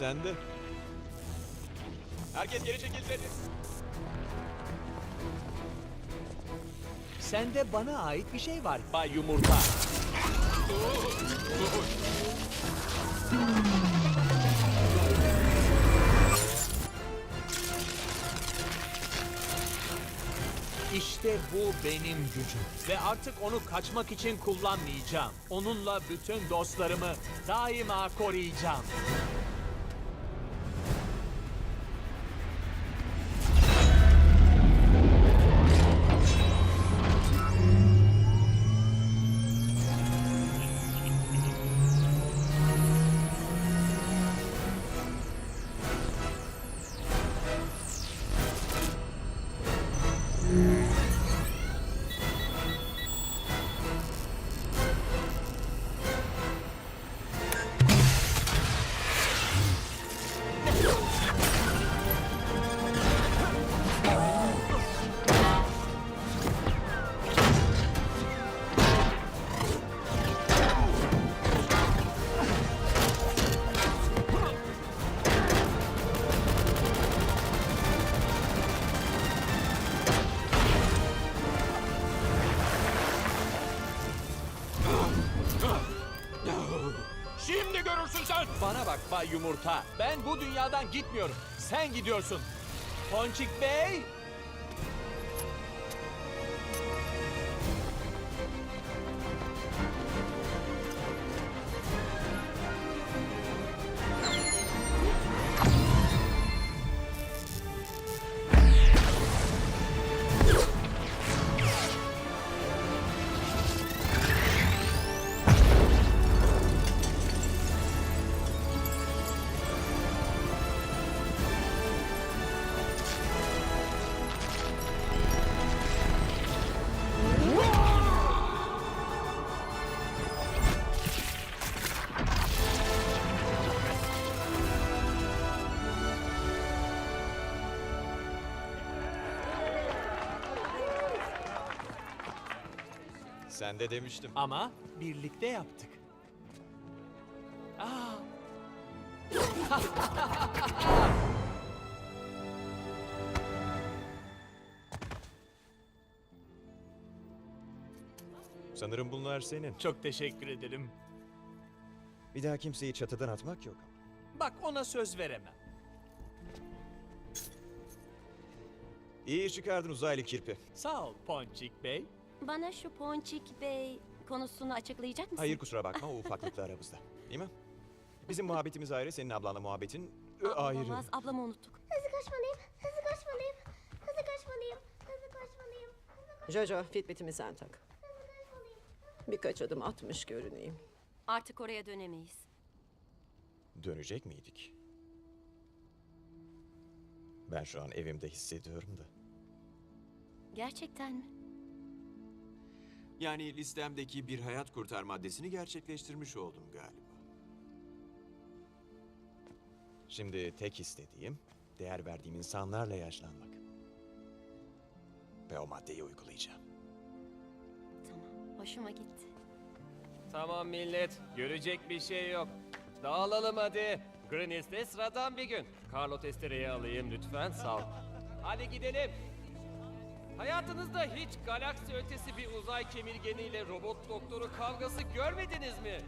sende. Herkes geri çekilseniz. Sende bana ait bir şey var Bay Yumurta. İşte bu benim gücüm. Ve artık onu kaçmak için kullanmayacağım. Onunla bütün dostlarımı daima koruyacağım. Görürsün sen. Bana bak Bay Yumurta. Ben bu dünyadan gitmiyorum. Sen gidiyorsun. Ponçik Bey. Sen de demiştim. Ama birlikte yaptık. Aa, Sanırım bunlar senin. çok teşekkür ederim. Bir daha kimseyi çatıdan atmak yok. Bak ona söz veremem. İyi çıkardın uzaylı kirpi. Sağ ol Ponçik Bey. Bana şu Ponçik Bey konusunu açıklayacak mısın? Hayır kusura bakma o ufaklıkla aramızda. Değil mi? Bizim muhabbetimiz ayrı, senin ablanla muhabbetin ö, Aa, ayrı. Olamaz, ablamı unuttuk. Hızlı koşmalıyım, hızlı koşmalıyım, hızlı koşmalıyım, hızlı koşmalıyım, hızlı Jojo, Fitbit'imi sen tak. Birkaç adım atmış görüneyim. Artık oraya dönemeyiz. Dönecek miydik? Ben şu an evimde hissediyorum da. Gerçekten mi? Yani listemdeki bir hayat kurtar maddesini gerçekleştirmiş oldum galiba. Şimdi tek istediğim değer verdiğim insanlarla yaşlanmak. Ve o maddeyi uygulayacağım. Tamam, hoşuma gitti. Tamam millet, görecek bir şey yok. Dağılalım hadi. Grenis'te sıradan bir gün. Carlo testereyi alayım lütfen, sağ ol. Hadi gidelim. Hayatınızda hiç galaksi ötesi bir uzay kemirgeniyle robot doktoru kavgası görmediniz mi?